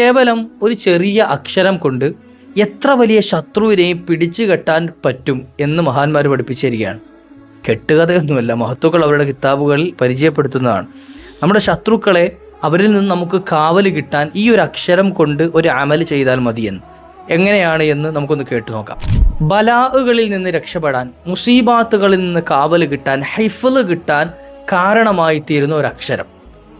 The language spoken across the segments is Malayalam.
കേവലം ഒരു ചെറിയ അക്ഷരം കൊണ്ട് എത്ര വലിയ ശത്രുവിനെയും പിടിച്ചു കെട്ടാൻ പറ്റും എന്ന് മഹാന്മാർ പഠിപ്പിച്ചിരിക്കുകയാണ്. കെട്ടുകഥയൊന്നുമല്ല മഹത്വക്കൾ അവരുടെ കിതാബുകളിൽ പരിചയപ്പെടുത്തുന്നതാണ്. നമ്മുടെ ശത്രുക്കളെ അവരിൽ നിന്ന് നമുക്ക് കാവൽ കിട്ടാൻ ഈ ഒരു അക്ഷരം കൊണ്ട് ഒരു അമൽ ചെയ്താൽ മതിയെന്ന്. എങ്ങനെയാണ് എന്ന് നമുക്കൊന്ന് കേട്ടു നോക്കാം. ബലാഹുകളിൽ നിന്ന് രക്ഷപ്പെടാൻ മുസീബാത്തുകളിൽ നിന്ന് കാവൽ കിട്ടാൻ ഹൈഫൽ കിട്ടാൻ കാരണമായി തീരുന്ന ഒരു അക്ഷരം.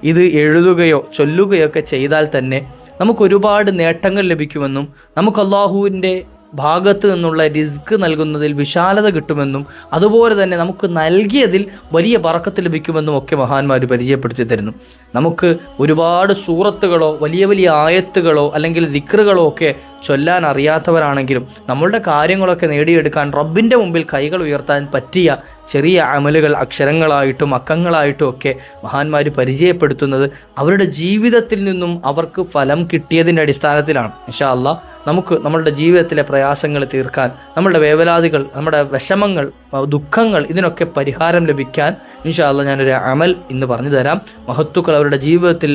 ഇത് എഴുതുകയോ ചൊല്ലുകയോ ഒക്കെ ചെയ്താൽ തന്നെ നമുക്ക് ഒരുപാട് നേട്ടങ്ങൾ ലഭിക്കുമെന്നും നമുക്ക് അള്ളാഹുവിന്റെ ഭാഗത്ത് നിന്നുള്ള റിസ്ക് നൽകുന്നതിൽ വിശാലത കിട്ടുമെന്നും അതുപോലെ തന്നെ നമുക്ക് നൽകിയതിൽ വലിയ പറക്കത്ത് ലഭിക്കുമെന്നും ഒക്കെ മഹാന്മാർ പരിചയപ്പെടുത്തി തരുന്നു. നമുക്ക് ഒരുപാട് സൂറത്തുകളോ വലിയ വലിയ ആയത്തുകളോ അല്ലെങ്കിൽ ദിക്റുകളോ ഒക്കെ ചൊല്ലാൻ അറിയാത്തവരാണെങ്കിലും നമ്മളുടെ കാര്യങ്ങളൊക്കെ നേടിയെടുക്കാൻ റബ്ബിന്റെ മുമ്പിൽ കൈകൾ ഉയർത്താൻ പറ്റിയ ചെറിയ അമലുകൾ അക്ഷരങ്ങളായിട്ടും അക്കങ്ങളായിട്ടും ഒക്കെ മഹാന്മാർ പരിചയപ്പെടുത്തുന്നത് അവരുടെ ജീവിതത്തിൽ നിന്നും അവർക്ക് ഫലം കിട്ടിയതിന്റെ അടിസ്ഥാനത്തിലാണ്. ഇൻഷാ അല്ലാ നമുക്ക് നമ്മളുടെ ജീവിതത്തിലെ പ്രയാസങ്ങൾ തീർക്കാൻ നമ്മളുടെ വേവലാതികൾ നമ്മുടെ വിഷമങ്ങൾ ദുഃഖങ്ങൾ ഇതിനൊക്കെ പരിഹാരം ലഭിക്കാൻ ഇൻഷാല്ല ഞാനൊരു അമൽ ഇന്ന് പറഞ്ഞു തരാം. മഹത്തുക്കൾ അവരുടെ ജീവിതത്തിൽ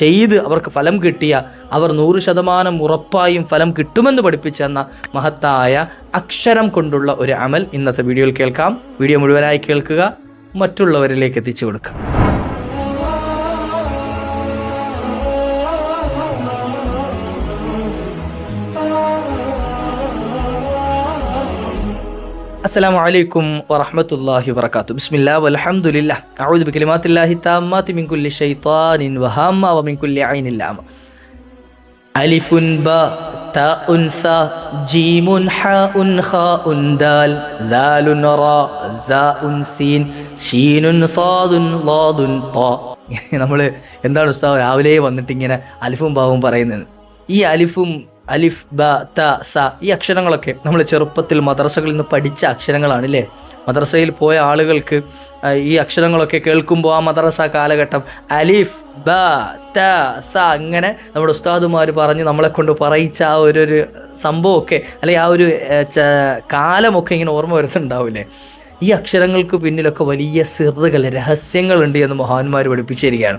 ചെയ്ത് അവർക്ക് ഫലം കിട്ടിയ അവർ നൂറ് ശതമാനം ഉറപ്പായും ഫലം കിട്ടുമെന്ന് പഠിപ്പിച്ചെന്ന മഹത്തായ അക്ഷരം കൊണ്ടുള്ള ഒരു അമൽ ഇന്നത്തെ വീഡിയോയിൽ കേൾക്കാം. വീഡിയോ മുഴുവനായി കേൾക്കുക മറ്റുള്ളവരിലേക്ക് എത്തിച്ചു കൊടുക്കുക. അസ്സാം വലൈക്കും വറഹമത്തല്ലാഹി വർക്കാത്തു ബിസ്മില്ല വലഹമുല്ല അഴുദ് ബിക്കലിമാത്തില്ലാഹി താമാത്തി മിൻകുല്ലി ഷൈത്താനിൻ വഹാമ വ മിൻകുല്ലി ഐനില്ലാമ അലിഫുൻ ബ താ ഉൻ സ ജീമുൻ ഹ ഉൻ ഖ ദാൽ ദാലുൻ റാ സ സീൻ ഷീനുൻ സാദുൻ ലാദുൻ താ. നമ്മൾ എന്താണ് ഉസ്താവ് രാവിലെ വന്നിട്ട് ഇങ്ങനെ അലിഫും ബാവും പറയുന്നത്. ഈ അലിഫും അലിഫ് ബ ത സ ഈ അക്ഷരങ്ങളൊക്കെ നമ്മൾ ചെറുപ്പത്തിൽ മദ്രസകളിൽ നിന്ന് പഠിച്ച അക്ഷരങ്ങളാണ് അല്ലേ മദ്രസയിൽ പോയ ആളുകൾക്ക് ഈ അക്ഷരങ്ങളൊക്കെ കേൾക്കുമ്പോൾ ആ മദ്രസ കാലഘട്ടം അലിഫ് ബ ത സ അങ്ങനെ നമ്മുടെ ഉസ്താദുമാർ പറഞ്ഞ് നമ്മളെ കൊണ്ട് പറയിച്ച ആ ഒരു സംഭവമൊക്കെ അല്ലെങ്കിൽ ആ ഒരു കാലമൊക്കെ ഇങ്ങനെ ഓർമ്മ വരുന്നുണ്ടാവില്ലേ? ഈ അക്ഷരങ്ങൾക്ക് പിന്നിലൊക്കെ വലിയ സിറുകൾ രഹസ്യങ്ങളുണ്ട് എന്ന് മഹാന്മാർ പഠിപ്പിച്ചിരിക്കുകയാണ്.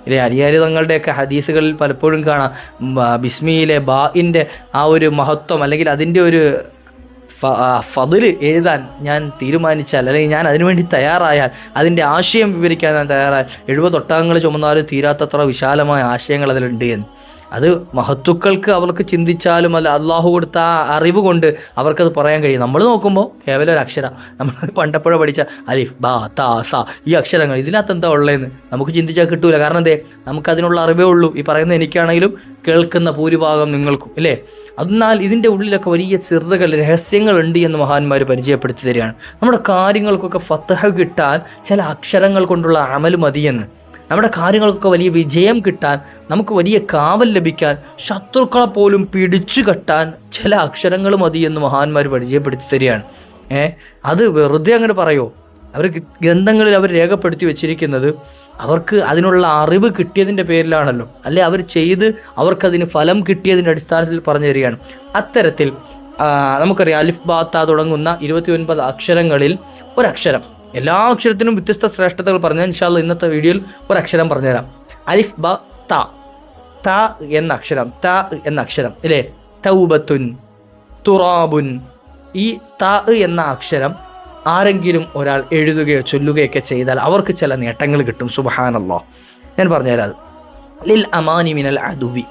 ഇല്ലേ? അരിയാരി തങ്ങളുടെയൊക്കെ ഹദീസുകളിൽ പലപ്പോഴും കാണാം. ബിസ്മിയിലെ ബാഇന്റെ ആ ഒരു മഹത്വം അല്ലെങ്കിൽ അതിന്റെ ഒരു ഫതിൽ എഴുതാൻ ഞാൻ തീരുമാനിച്ചാൽ അല്ലെങ്കിൽ ഞാൻ അതിനുവേണ്ടി തയ്യാറായാൽ അതിന്റെ ആശയം വിവരിക്കാൻ ഞാൻ തയ്യാറായാൽ എഴുപത് ഒട്ടകങ്ങൾ ചുമന്നാലും തീരാത്തത്ര വിശാലമായ ആശയങ്ങൾ അതിലുണ്ട് എന്ന്. അത് മഹത്തുക്കൾക്ക് അവർക്ക് ചിന്തിച്ചാലും അല്ല അള്ളാഹു കൊടുത്ത ആ അറിവ് കൊണ്ട് അവർക്കത് പറയാൻ കഴിയും. നമ്മൾ നോക്കുമ്പോൾ കേവലം ഒരു അക്ഷരം. നമ്മൾ പണ്ടപ്പോഴെ പഠിച്ച അലിഫ് ബാ താ സ ഈ അക്ഷരങ്ങൾ. ഇതിനകത്ത് എന്താ ഉള്ളതെന്ന് നമുക്ക് ചിന്തിച്ചാൽ കിട്ടൂല. കാരണം എന്തേ? നമുക്കതിനുള്ള അറിവേ ഉള്ളൂ. ഈ പറയുന്ന എനിക്കാണെങ്കിലും കേൾക്കുന്ന ഭൂരിഭാഗം നിങ്ങൾക്കും അല്ലേ എന്നാൽ ഇതിന്റെ ഉള്ളിലൊക്കെ വലിയ സിറുകൾ രഹസ്യങ്ങളുണ്ട് എന്ന് മഹാന്മാർ പരിചയപ്പെടുത്തി തരികയാണ്. നമ്മുടെ കാര്യങ്ങൾക്കൊക്കെ ഫത്തഹ കിട്ടാൻ ചില അക്ഷരങ്ങൾ കൊണ്ടുള്ള അമൽ മതിയെന്ന്. നമ്മുടെ കാര്യങ്ങൾക്കൊക്കെ വലിയ വിജയം കിട്ടാൻ നമുക്ക് വലിയ കാവൽ ലഭിക്കാൻ ശത്രുക്കളെ പോലും പിടിച്ചു കെട്ടാൻ ചില അക്ഷരങ്ങൾ മതി എന്ന് മഹാന്മാർ പരിചയപ്പെടുത്തി തരികയാണ്. ഏ അത് വെറുതെ അങ്ങനെ പറയോ? അവർ ഗ്രന്ഥങ്ങളിൽ അവർ രേഖപ്പെടുത്തി വെച്ചിരിക്കുന്നത് അവർക്ക് അതിനുള്ള അറിവ് കിട്ടിയതിന്റെ പേരിലാണല്ലോ. അല്ലെ അവർ ചെയ്ത് അവർക്കതിന് ഫലം കിട്ടിയതിന്റെ അടിസ്ഥാനത്തിൽ പറഞ്ഞു തരികയാണ്. അത്തരത്തിൽ നമുക്കറിയാം അലിഫ് ബാത്ത തുടങ്ങുന്ന ഇരുപത്തി ഒൻപത് അക്ഷരങ്ങളിൽ ഒരക്ഷരം എല്ലാ അക്ഷരത്തിനും വ്യത്യസ്ത ശ്രേഷ്ഠതകൾ പറഞ്ഞാൽ ഇൻഷാല്ല ഇന്നത്തെ വീഡിയോയിൽ ഒരു അക്ഷരം പറഞ്ഞുതരാം. അലിഫ് ബ ത ത എന്ന അക്ഷരം ത എന്ന അക്ഷരം ഇല്ലേ? തൗബത്തുൻ തുറാബുൻ. ഈ ത എന്ന അക്ഷരം ആരെങ്കിലും ഒരാൾ എഴുതുകയോ ചൊല്ലുകയൊക്കെ ചെയ്താൽ അവർക്ക് ചില നേട്ടങ്ങൾ കിട്ടും. സുബഹാനല്ലോ ഞാൻ പറഞ്ഞുതരാം ലിൽ അമാനി മിനൽ അദുബി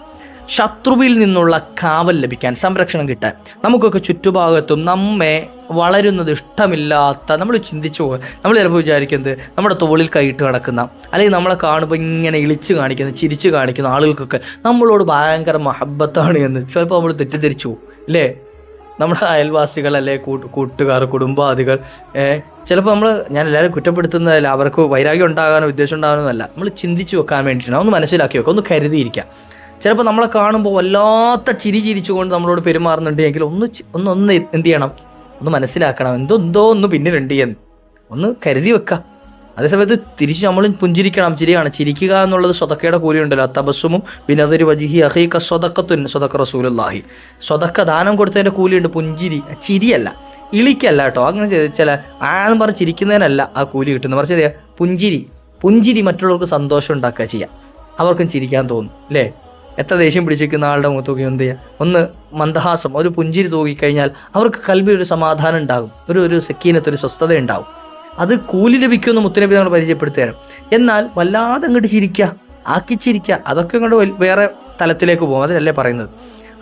ശത്രുവിൽ നിന്നുള്ള കാവൽ ലഭിക്കാൻ സംരക്ഷണം കിട്ടാൻ. നമുക്കൊക്കെ ചുറ്റുഭാഗത്തും നമ്മെ വളരുന്നത് ഇഷ്ടമില്ലാത്ത നമ്മൾ ചിന്തിച്ചു പോകും. നമ്മൾ ചിലപ്പോൾ വിചാരിക്കുന്നത് നമ്മുടെ തോളിൽ കൈയിട്ട് കിടക്കുന്ന അല്ലെങ്കിൽ നമ്മളെ കാണുമ്പോൾ ഇങ്ങനെ ഇളിച്ച് കാണിക്കുന്ന ചിരിച്ച് കാണിക്കുന്ന ആളുകൾക്കൊക്കെ നമ്മളോട് ഭയങ്കര മഹബത്താണ് എന്ന്. ചിലപ്പോൾ നമ്മൾ തെറ്റിദ്ധരിച്ചു പോകും അല്ലേ നമ്മുടെ അയൽവാസികൾ അല്ലെ കൂട്ട് കൂട്ടുകാർ കുടുംബാദികൾ ചിലപ്പോൾ നമ്മൾ ഞാൻ എല്ലാവരും കുറ്റപ്പെടുത്തുന്നതല്ല അവർക്ക് വൈരാഗ്യം ഉണ്ടാകാനോ ഉദ്ദേശം ഉണ്ടാകാനോ എന്നല്ല നമ്മൾ ചിന്തിച്ചു വെക്കാൻ വേണ്ടിയിട്ടാണ്. ഒന്ന് മനസ്സിലാക്കി വെക്കുക ഒന്ന് കരുതിയിരിക്കുക. ചിലപ്പോൾ നമ്മളെ കാണുമ്പോൾ വല്ലാത്ത ചിരി ചിരിച്ചുകൊണ്ട് നമ്മളോട് പെരുമാറുന്നുണ്ടെങ്കിൽ ഒന്ന് ഒന്ന് ഒന്ന് എന്ത് ചെയ്യണം? ഒന്ന് മനസ്സിലാക്കണം. എന്തോ എന്തോ ഒന്ന് പിന്നിലുണ്ട് എന്ന്. ഒന്ന് കരുതി വെക്കുക അതേസമയത്ത് തിരിച്ച് നമ്മൾ പുഞ്ചിരിക്കണം. ചിരിയാണ്. ചിരിക്കുക എന്നുള്ളത് സ്വതക്കയുടെ കൂലിയുണ്ടല്ലോ. തപസ്സുമും പിന്നെ അതൊരു വജിഹി അഹീക സ്വതക്കത്തുൻ സ്വതക്ക റസൂലുല്ലാഹി സ്വതക്ക ദാനം കൊടുത്തതിന്റെ കൂലിയുണ്ട്. പുഞ്ചിരി. ചിരിയല്ല. ഇളിക്കല്ല കേട്ടോ. അങ്ങനെ ചില ആന്ന് പറഞ്ഞ് ചിരിക്കുന്നതിനല്ല ആ കൂലി കിട്ടുന്നത്. മറിച്ച് പുഞ്ചിരി. പുഞ്ചിരി മറ്റുള്ളവർക്ക് സന്തോഷം ഉണ്ടാക്കുക ചെയ്യാം അവർക്കും ചിരിക്കാൻ തോന്നും. അല്ലേ? എത്ര ദേഷ്യം പിടിച്ചിരിക്കുന്ന ആളുടെ മുഖത്ത് നോക്കി എന്ത് ചെയ്യുക ഒന്ന് മന്ദഹാസം ഒരു പുഞ്ചിരി തൂകിക്കഴിഞ്ഞാൽ അവർക്ക് കൽവി ഒരു സമാധാനം ഉണ്ടാകും ഒരു ഒരു സെക്കീനത്ത് ഒരു സ്വസ്ഥത ഉണ്ടാകും അത് കൂലി ലഭിക്കുമെന്ന് മുത്തനബി നമ്മൾ പരിചയപ്പെടുത്തുകയാണ്. എന്നാൽ വല്ലാതെ അങ്ങോട്ട് ചിരിക്കുക ആക്കിച്ചിരിക്കുക അതൊക്കെ അങ്ങോട്ട് വേറെ തലത്തിലേക്ക് പോകും അതിലല്ലേ പറയുന്നത്?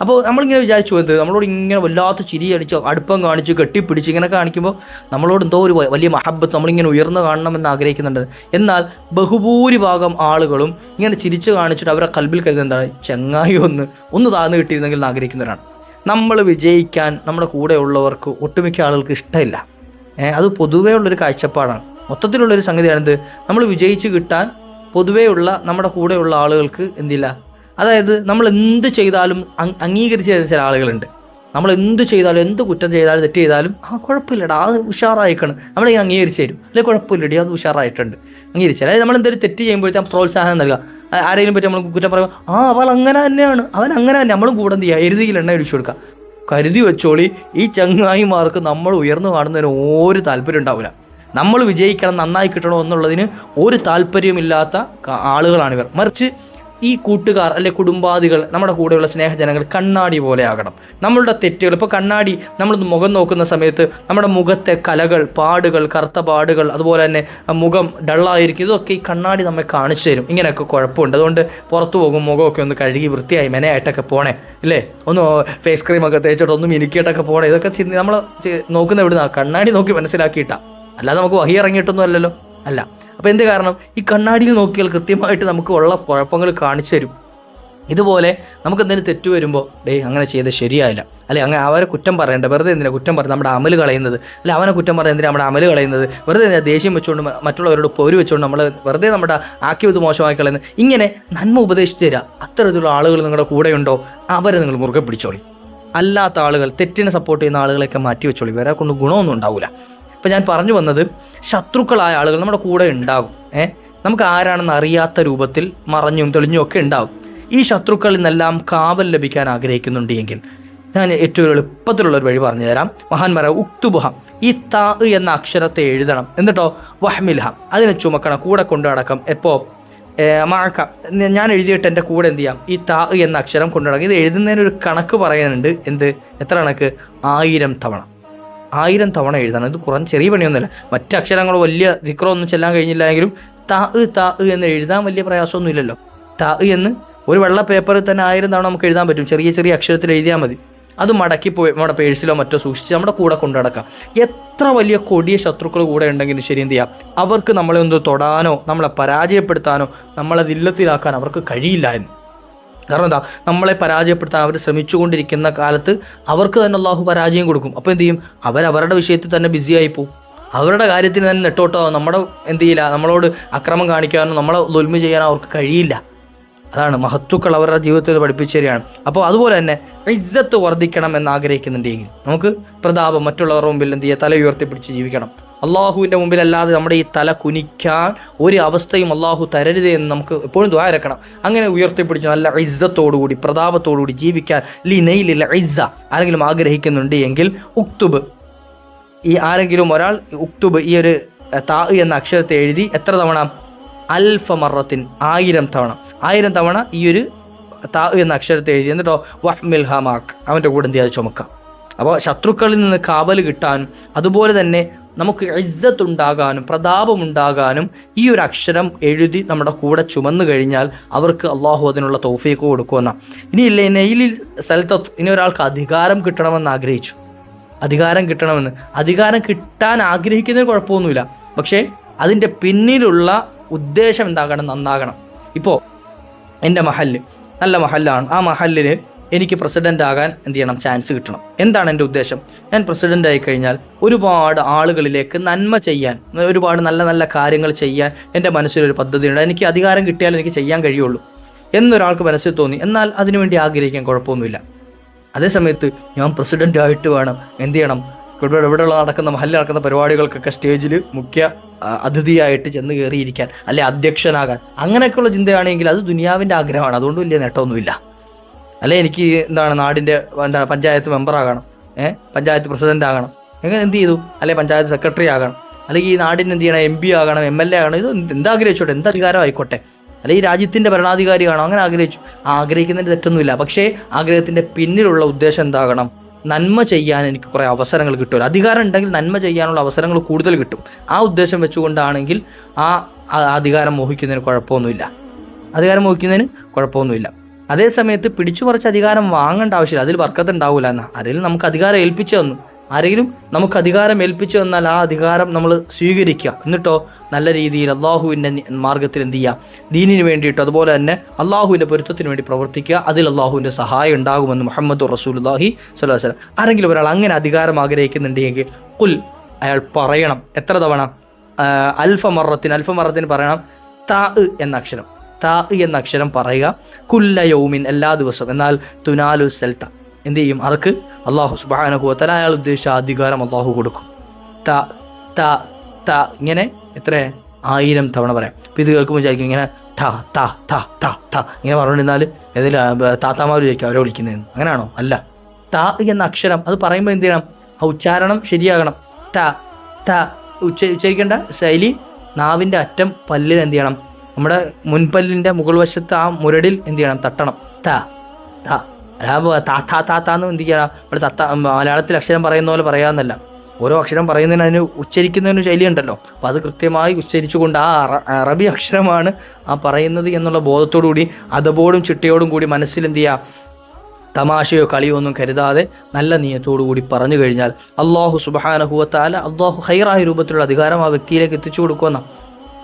അപ്പോൾ നമ്മളിങ്ങനെ വിചാരിച്ചു എന്ത് നമ്മളോട് ഇങ്ങനെ വല്ലാത്ത ചിരി അടിച്ച് അടുപ്പം കാണിച്ച് കെട്ടിപ്പിടിച്ച് ഇങ്ങനെ കാണിക്കുമ്പോൾ നമ്മളോട് എന്തോ ഒരു വലിയ മഹബത്ത് നമ്മളിങ്ങനെ ഉയർന്നു കാണണമെന്ന് ആഗ്രഹിക്കുന്നുണ്ട്. എന്നാൽ ബഹുഭൂരിഭാഗം ആളുകളും ഇങ്ങനെ ചിരിച്ച് കാണിച്ചിട്ട് അവരുടെ കൽബിൽ കരുതുന്ന എന്താണ്? ചങ്ങായി ഒന്ന് ഒന്ന് താഴ്ന്നു കിട്ടിയിരുന്നെങ്കിൽ എന്ന് ആഗ്രഹിക്കുന്നവരാണ്. നമ്മൾ വിജയിക്കാൻ നമ്മുടെ കൂടെയുള്ളവർക്ക് ഒട്ടുമിക്ക ആളുകൾക്ക് ഇഷ്ടമില്ല. അത് പൊതുവേ ഉള്ളൊരു കാഴ്ചപ്പാടാണ്. മൊത്തത്തിലുള്ളൊരു സംഗതിയാണിത് നമ്മൾ വിജയിച്ച് കിട്ടാൻ പൊതുവേ ഉള്ള നമ്മുടെ കൂടെയുള്ള ആളുകൾക്ക് എന്തില്ല? അതായത് നമ്മൾ എന്ത് ചെയ്താലും അംഗീകരിച്ച് തരുന്ന ചില ആളുകളുണ്ട്. നമ്മൾ എന്ത് ചെയ്താലും എന്ത് കുറ്റം ചെയ്താലും തെറ്റ് ചെയ്താലും ആ കുഴപ്പമില്ലടാ അത് ഉഷാറായിക്കണം. നമ്മളെ അംഗീകരിച്ച് തരും. അല്ലെങ്കിൽ കുഴപ്പമില്ലടി അത് ഉഷാറായിട്ടുണ്ട്. അംഗീകരിച്ചു അതായത് നമ്മൾ എന്തെങ്കിലും തെറ്റ് ചെയ്യുമ്പോഴത്തേക്കും പ്രോത്സാഹനം നൽകുക ആരെങ്കിലും പറ്റി നമ്മൾ കുറ്റം പറയുക ആ അവൾ അങ്ങനെ തന്നെയാണ്. അവൻ അങ്ങനെ തന്നെ. നമ്മളും കൂടെ എന്ത് ചെയ്യുക എരുതിയിൽ എണ്ണ ഒഴിച്ചു കൊടുക്കുക കരുതി വെച്ചോളി ഈ ചങ്ങായിമാർക്ക് നമ്മൾ ഉയർന്നു കാണുന്നതിന് ഒരു താല്പര്യം ഉണ്ടാവില്ല നമ്മൾ വിജയിക്കണം നന്നായി കിട്ടണം എന്നുള്ളതിന് ഒരു താല്പര്യമില്ലാത്ത ആളുകളാണിവർ. മറിച്ച് ഈ കൂട്ടുകാർ അല്ലെ കുടുംബാദികൾ നമ്മുടെ കൂടെയുള്ള സ്നേഹജനങ്ങൾ കണ്ണാടി പോലെ ആകണം. നമ്മളുടെ തെറ്റുകൾ ഇപ്പോൾ കണ്ണാടി നമ്മൾ മുഖം നോക്കുന്ന സമയത്ത് നമ്മുടെ മുഖത്തെ കലകൾ പാടുകൾ കറുത്ത പാടുകൾ അതുപോലെ തന്നെ മുഖം ഡള്ളായിരിക്കും ഇതൊക്കെ ഈ കണ്ണാടി നമ്മെ കാണിച്ചു തരും. ഇങ്ങനെയൊക്കെ കുഴപ്പമുണ്ട്. അതുകൊണ്ട് പുറത്തു പോകും മുഖമൊക്കെ ഒന്ന് കഴുകി വൃത്തിയായി മെനയായിട്ടൊക്കെ പോണേ ഇല്ലേ? ഒന്ന് ഫേസ് ക്രീമൊക്കെ തേച്ചിട്ട് ഒന്ന് മിനുക്കിയിട്ടൊക്കെ പോണേ ഇതൊക്കെ നമ്മൾ നോക്കുന്ന എവിടുന്ന? കണ്ണാടി നോക്കി മനസ്സിലാക്കിയിട്ടാണ് അല്ലാതെ നമുക്ക് വഹി ഇറങ്ങിയിട്ടൊന്നും അല്ലല്ലോ. അല്ല അപ്പോൾ എന്ത് കാരണം? ഈ കണ്ണാടിയിൽ നോക്കിയാൽ കൃത്യമായിട്ട് നമുക്ക് ഉള്ള കുഴപ്പങ്ങൾ കാണിച്ചു തരും. ഇതുപോലെ നമുക്ക് എന്തെങ്കിലും തെറ്റ് വരുമ്പോൾ ഡേ അങ്ങനെ ചെയ്ത് ശരിയായില്ല. അല്ലെ അങ്ങനെ അവരെ കുറ്റം പറയേണ്ട. വെറുതെ എന്തിനാ കുറ്റം പറഞ്ഞ് നമ്മുടെ അമൽ കളയുന്നത്. അല്ലെ അവനെ കുറ്റം പറഞ്ഞ് എന്തിനാ നമ്മുടെ അമൽ കളയുന്നത്? വെറുതെ എന്തിനാ ദേഷ്യം വെച്ചുകൊണ്ട് മറ്റുള്ളവരോട് പോര് വെച്ചുകൊണ്ട് നമ്മൾ വെറുതെ നമ്മുടെ ആക്കിയത് മോശമാക്കി കളയുന്നത്? ഇങ്ങനെ നന്മ ഉപദേശിച്ച് തരാം. അത്തരത്തിലുള്ള ആളുകൾ നിങ്ങളുടെ കൂടെയുണ്ടോ അവരെ നിങ്ങൾ മുറുകെ പിടിച്ചോളി. അല്ലാത്ത ആളുകൾ തെറ്റിനെ സപ്പോർട്ട് ചെയ്യുന്ന ആളുകളെയൊക്കെ മാറ്റി വെച്ചോളി വേറെ കൊണ്ട് ഗുണമൊന്നും ഉണ്ടാവില്ല ഇപ്പം ഞാൻ പറഞ്ഞു വന്നത് ശത്രുക്കളായ ആളുകൾ നമ്മുടെ കൂടെ ഉണ്ടാകും. ഏഹ് നമുക്ക് ആരാണെന്ന് അറിയാത്ത രൂപത്തിൽ മറഞ്ഞും തെളിഞ്ഞും ഒക്കെ ഉണ്ടാകും ഈ ശത്രുക്കളിൽ നിന്നെല്ലാം കാവൽ ലഭിക്കാൻ ആഗ്രഹിക്കുന്നുണ്ട് എങ്കിൽ ഞാൻ ഏറ്റവും എളുപ്പത്തിലുള്ളൊരു വഴി പറഞ്ഞു തരാം. മഹാന്മാര ഉക്തുബുഹ ഈ താ എന്ന അക്ഷരത്തെ എഴുതണം. എന്നിട്ടോ വഹ്മിൽഹ അതിനെ ചുമക്കണം. കൂടെ കൊണ്ടു നടക്കാം. എപ്പോ? മാക്ക. ഞാൻ എഴുതിയിട്ട് എന്റെ കൂടെ എന്ത് ചെയ്യാം? ഈ താ എന്ന അക്ഷരം കൊണ്ടു നടക്കാം. ഇത് എഴുതുന്നതിനൊരു കണക്ക് പറയുന്നുണ്ട് എന്ത്? എത്ര കണക്ക്? ആയിരം തവണ. ആയിരം തവണ എഴുതണം. ഇത് കുറഞ്ഞ ചെറിയ പണിയൊന്നുമല്ല. മറ്റ് അക്ഷരങ്ങൾ വലിയ ദിക്രമൊന്നും ചെല്ലാൻ കഴിഞ്ഞില്ല എങ്കിലും താ താ എന്ന് എഴുതാൻ വലിയ പ്രയാസമൊന്നുമില്ലല്ലോ. താ എന്ന് ഒരു വെള്ള പേപ്പറിൽ തന്നെ ആയിരം തവണ നമുക്ക് എഴുതാൻ പറ്റും. ചെറിയ ചെറിയ അക്ഷരത്തിൽ എഴുതിയാൽ മതി. അത് മടക്കി പോയി നമ്മുടെ പേഴ്സിലോ മറ്റോ സൂക്ഷിച്ച് നമ്മുടെ കൂടെ കൊണ്ടു നടക്കാം. എത്ര വലിയ കൊടിയ ശത്രുക്കൾ കൂടെ ഉണ്ടെങ്കിലും ശരി എന്ത് ചെയ്യാം? അവർക്ക് നമ്മളെ ഒന്ന് തൊടാനോ നമ്മളെ പരാജയപ്പെടുത്താനോ നമ്മളെ ദില്ലത്തിലാക്കാൻ അവർക്ക് കഴിയില്ല എന്ന്. കാരണം എന്താ? നമ്മളെ പരാജയപ്പെടുത്താൻ അവർ ശ്രമിച്ചുകൊണ്ടിരിക്കുന്ന കാലത്ത് അവർക്ക് തന്നെ അള്ളാഹു പരാജയം കൊടുക്കും. അപ്പോൾ എന്ത് ചെയ്യും? അവരവരുടെ വിഷയത്തിൽ തന്നെ ബിസി ആയി പോകും അവരുടെ കാര്യത്തിന് തന്നെ നെട്ടോട്ടോ നമ്മുടെ എന്ത് ചെയ്യില്ല? നമ്മളോട് അക്രമം കാണിക്കാനോ നമ്മളെ ദുൽമ ചെയ്യാനോ അവർക്ക് കഴിയില്ല. അതാണ് മഹത്തുക്കൾ അവരുടെ ജീവിതത്തിൽ പഠിപ്പിച്ചു തരികയാണ് അപ്പോൾ അതുപോലെ തന്നെ ഇജ്ജത്ത് വർദ്ധിക്കണം എന്ന് ആഗ്രഹിക്കുന്നുണ്ടെങ്കിൽ നമുക്ക് പ്രതാപം മറ്റുള്ളവരുടെ മുമ്പിൽ എന്ത് ചെയ്യുക തല ഉയർത്തിപ്പിടിച്ച് ജീവിക്കണം. അള്ളാഹുവിന്റെ മുമ്പിലല്ലാതെ നമ്മുടെ ഈ തല കുനിക്കാൻ ഒരു അവസ്ഥയും അള്ളാഹു തരരുത് എന്ന് നമുക്ക് എപ്പോഴും ദ്വാരക്കണം അങ്ങനെ ഉയർത്തിപ്പിടിച്ച് നല്ല ഇസ്സത്തോടുകൂടി പ്രതാപത്തോടുകൂടി ജീവിക്കാൻ ലി നെയ്ലിൽ ഇസ്സ ആരെങ്കിലും ആഗ്രഹിക്കുന്നുണ്ട് എങ്കിൽ ഉക്തുബ്. ഈ ആരെങ്കിലും ഒരാൾ ഉക്തുബ് ഈ ഒരു താ എന്ന അക്ഷരത്തെ എഴുതി എത്ര തവണ? അൽഫ മറത്തിൻ ആയിരം തവണ. ആയിരം തവണ ഈ ഒരു താ എന്ന അക്ഷരത്തെ എഴുതി. എന്നിട്ടോ വഹ്മിൽ ഹമാക്ക് അവന്റെ കൂടെ എന്ത് ചെയ്യാതെ ചുമക്കാം. അപ്പോൾ ശത്രുക്കളിൽ നിന്ന് കാവൽ കിട്ടാനും അതുപോലെ തന്നെ നമുക്ക് ഇജ്ജത്തുണ്ടാകാനും പ്രതാപമുണ്ടാകാനും ഈ ഒരു അക്ഷരം എഴുതി നമ്മുടെ കൂടെ ചുമന്നു കഴിഞ്ഞാൽ അവർക്ക് അള്ളാഹു അതിനുള്ള തൗഫീക്ക് കൊടുക്കുമെന്ന. ഇനിയില്ലേ നെയിലിൽ സ്ഥലത്ത് ഇനി ഒരാൾക്ക് അധികാരം കിട്ടണമെന്ന് ആഗ്രഹിച്ചു. അധികാരം കിട്ടണമെന്ന്. അധികാരം കിട്ടാൻ ആഗ്രഹിക്കുന്നതിന് കുഴപ്പമൊന്നുമില്ല. പക്ഷേ അതിന്റെ പിന്നിലുള്ള ഉദ്ദേശം എന്താകണം? നന്നാകണം. ഇപ്പോൾ എന്റെ മഹല്ല്. നല്ല മഹല്ലാണ്. ആ മഹല്ലിന് എനിക്ക് പ്രസിഡന്റ് ആകാൻ എന്ത് ചെയ്യണം? ചാൻസ് കിട്ടണം. എന്താണ് എന്റെ ഉദ്ദേശം? ഞാൻ പ്രസിഡന്റ് ആയി കഴിഞ്ഞാൽ ഒരുപാട് ആളുകളിലേക്ക് നന്മ ചെയ്യാൻ ഒരുപാട് നല്ല നല്ല കാര്യങ്ങൾ ചെയ്യാൻ എന്റെ മനസ്സിലൊരു പദ്ധതിയുണ്ട്. എനിക്ക് അധികാരം കിട്ടിയാൽ എനിക്ക് ചെയ്യാൻ കഴിയുള്ളൂ എന്നൊരാൾക്ക് മനസ്സിൽ തോന്നി. എന്നാൽ അതിനുവേണ്ടി ആഗ്രഹിക്കാൻ കുഴപ്പമൊന്നുമില്ല. അതേസമയത്ത് ഞാൻ പ്രസിഡന്റ് ആയിട്ട് വേണം. എന്ത് ചെയ്യണം? ഇവിടെ ഇവിടെയുള്ള നടക്കുന്ന മഹല്ലിൽ നടക്കുന്ന പരിപാടികൾക്കൊക്കെ സ്റ്റേജിൽ മുഖ്യ അതിഥിയായിട്ട് ചെന്ന് കയറിയിരിക്കാൻ അല്ലെ അധ്യക്ഷനാകാൻ. അങ്ങനെയൊക്കെയുള്ള ചിന്തയാണെങ്കിൽ അത് ദുനിയാവിന്റെ ആഗ്രഹമാണ്. അതുകൊണ്ട് വലിയ നേട്ടമൊന്നുമില്ല. അല്ലെ എനിക്ക് എന്താണ് നാടിന്റെ എന്താണ് പഞ്ചായത്ത് മെമ്പറാകണം ഏഹ് പഞ്ചായത്ത് പ്രസിഡന്റ് ആകണം. എങ്ങനെ എന്ത് ചെയ്തു? അല്ലെ പഞ്ചായത്ത് സെക്രട്ടറി ആകണം. അല്ലെങ്കിൽ ഈ നാടിന് എന്ത് ചെയ്യണം? എം പി ആകണം എം എൽ എ ആകണം. ഇത് എന്താ ആഗ്രഹിച്ചോട്ടെ? എന്ത് അധികാരം ആയിക്കോട്ടെ? അല്ലെങ്കിൽ രാജ്യത്തിന്റെ ഭരണാധികാരിയാണോ? അങ്ങനെ ആഗ്രഹിച്ചു. ആഗ്രഹിക്കുന്നതിന് തെറ്റൊന്നുമില്ല. പക്ഷേ ആഗ്രഹത്തിന്റെ പിന്നിലുള്ള ഉദ്ദേശം എന്താകണം? നന്മ ചെയ്യാൻ എനിക്ക് കുറേ അവസരങ്ങൾ കിട്ടുമല്ലോ. അധികാരം ഉണ്ടെങ്കിൽ നന്മ ചെയ്യാനുള്ള അവസരങ്ങൾ കൂടുതൽ കിട്ടും. ആ ഉദ്ദേശം വെച്ചുകൊണ്ടാണെങ്കിൽ ആ അധികാരം മോഹിക്കുന്നതിന് കുഴപ്പമൊന്നുമില്ല. അധികാരം മോഹിക്കുന്നതിന് കുഴപ്പമൊന്നുമില്ല. അതേ സമയത്ത് പിടിച്ചു പറിച്ച് അധികാരം വാങ്ങേണ്ട ആവശ്യമില്ല. അതിൽ വർക്കത്ത് ഉണ്ടാവില്ല എന്നാൽ ആരെങ്കിലും നമുക്ക് അധികാരം ഏൽപ്പിച്ചു തന്നു. ആരെങ്കിലും നമുക്ക് അധികാരം ഏൽപ്പിച്ചു തന്നാൽ ആ അധികാരം നമ്മൾ സ്വീകരിക്കുക. എന്നിട്ടോ നല്ല രീതിയിൽ അള്ളാഹുവിന്റെ മാർഗത്തിൽ എന്ത് ചെയ്യുക? ദീനിന് വേണ്ടിയിട്ട് അതുപോലെ തന്നെ അള്ളാഹുവിന്റെ പൊരുത്തത്തിന് വേണ്ടി പ്രവർത്തിക്കുക. അതിൽ അള്ളാഹുവിന്റെ സഹായം ഉണ്ടാകുമെന്ന് മുഹമ്മദ് റസൂൽ അള്ളാഹി അലൈഹി വസ്ലം ആരെങ്കിലും ഒരാൾ അങ്ങനെ അധികാരം ആഗ്രഹിക്കുന്നുണ്ടെങ്കിൽ കുൽ അയാൾ പറയണം. എത്ര തവണ? അൽഫമറത്തിന് അൽഫമറത്തിന് അൽഫ മറത്തിന് പറയണം. താ എന്ന അക്ഷരം. താ എന്ന അക്ഷരം പറയുക കുല്ല യൗമിൻ എല്ലാ ദിവസവും. എന്നാൽ തുനാലു സെൽത്ത എന്ത് ചെയ്യും? അവർക്ക് അള്ളാഹു സുബാനുഭവത്തല അയാൾ ഉദ്ദേശിച്ച അധികാരം അള്ളാഹു കൊടുക്കും. ത ത ത ഇങ്ങനെ എത്ര ആയിരം തവണ പറയാം. അപ്പം ഇത് കേൾക്കുമ്പോൾ വിചാരിക്കും ഇങ്ങനെ ത ത ത ത ത ഇങ്ങനെ പറഞ്ഞിരുന്നാൽ ഏതെങ്കിലും താത്താമാർ വിചാരിക്കും അവരെ വിളിക്കുന്നതെന്ന്. അങ്ങനെയാണോ? അല്ല. ത എന്ന അക്ഷരം അത് പറയുമ്പോൾ എന്ത് ചെയ്യണം? ആ ഉച്ചാരണം ശരിയാകണം. ത ത ഉച്ച ഉച്ചരിക്കേണ്ട ശൈലി നാവിന്റെ അറ്റം പല്ലിൽ എന്ത് ചെയ്യണം? നമ്മുടെ മുൻപല്ലിന്റെ മുകൾ വശത്ത് ആ മുരടിൽ എന്ത് ചെയ്യണം? തട്ടണം. ത ത. താ താ താ താന്ന് എന്ത് ചെയ്യണം നമ്മൾ തത്ത മലയാളത്തിൽ അക്ഷരം പറയുന്ന പോലെ പറയാമെന്നല്ല ഓരോ അക്ഷരം പറയുന്നതിന് അതിന് ഉച്ചരിക്കുന്നതിന് ശൈലി ഉണ്ടല്ലോ അപ്പോൾ അത് കൃത്യമായി ഉച്ചരിച്ചുകൊണ്ട് ആ അറബി അക്ഷരമാണ് ആ പറയുന്നത് എന്നുള്ള ബോധത്തോടു കൂടി അതബോടും ചിട്ടയോടും കൂടി മനസ്സിൽ എന്ത് ചെയ്യുക തമാശയോ കളിയോ ഒന്നും കരുതാതെ നല്ല നീയത്തോടു കൂടി പറഞ്ഞു കഴിഞ്ഞാൽ അള്ളാഹു സുബഹാനഹുവത്താല അള്ളാഹു ഹൈറായ രൂപത്തിലുള്ള അധികാരം ആ വ്യക്തിയിലേക്ക് എത്തിച്ചു കൊടുക്കുന്ന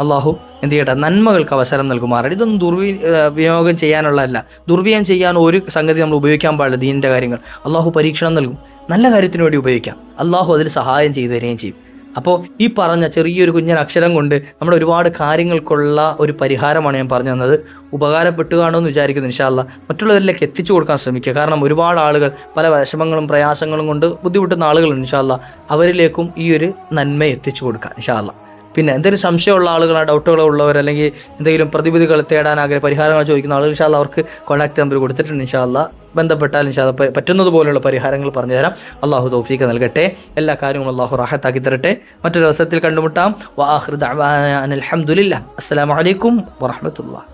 അള്ളാഹു എന്ത് ചെയ്യട്ടെ നന്മകൾക്ക് അവസരം നൽകുമാറാണ്. ഇതൊന്നും ദുർവി വിനിയോഗം ചെയ്യാനുള്ളതല്ല. ദുർവ്യയം ചെയ്യാൻ ഒരു സംഗതി നമ്മൾ ഉപയോഗിക്കാൻ പാടില്ല ദീനിന്റെ കാര്യങ്ങൾ. അള്ളാഹു പരീക്ഷണം നൽകും. നല്ല കാര്യത്തിന് വേണ്ടി ഉപയോഗിക്കാം. അള്ളാഹു അതിൽ സഹായം ചെയ്തു തരികയും ചെയ്യും. അപ്പോൾ ഈ പറഞ്ഞ ചെറിയൊരു കുഞ്ഞൻ അക്ഷരം കൊണ്ട് നമ്മുടെ ഒരുപാട് കാര്യങ്ങൾക്കുള്ള ഒരു പരിഹാരമാണ് ഞാൻ പറഞ്ഞു തന്നത്. ഉപകാരപ്പെട്ടു കാണുമെന്ന് വിചാരിക്കുന്നു ഇൻഷാല്ല മറ്റുള്ളവരിലേക്ക് എത്തിച്ചു കൊടുക്കാൻ ശ്രമിക്കുക. കാരണം ഒരുപാട് ആളുകൾ പല വിഷമങ്ങളും പ്രയാസങ്ങളും കൊണ്ട് ബുദ്ധിമുട്ടുന്ന ആളുകളുണ്ട് ഇൻഷാല്ല അവരിലേക്കും ഈ ഒരു നന്മ എത്തിച്ചു കൊടുക്കുക ഇൻഷാല്ല പിന്നെ എന്തെങ്കിലും സംശയമുള്ള ആളുകൾ ഡൗട്ടുകളുള്ളവർ അല്ലെങ്കിൽ എന്തെങ്കിലും പ്രതിവിധികൾ തേടാൻ ആഗ്രഹം പരിഹാരങ്ങൾ ചോദിക്കുന്ന ആളുകൾ ഇൻഷാല്ല അവർക്ക് കോൺടാക്ട് നമ്പർ കൊടുത്തിട്ടുണ്ട് ഇൻഷാല്ല ബന്ധപ്പെട്ടാൽ ഇൻഷാല്ല പ- പറ്റുന്നത് പോലുള്ള പരിഹാരങ്ങൾ പറഞ്ഞു തരാം. അള്ളാഹു തൗഫീഖ് നൽകട്ടെ. എല്ലാ കാര്യങ്ങളും അള്ളാഹു റാഹത്താക്കി തരട്ടെ. മറ്റൊരു അവസരത്തിൽ കണ്ടുമുട്ടാം. വാഹൃദ് അലഹമുല്ല വലൈക്കും വറഹമത്തുള്ള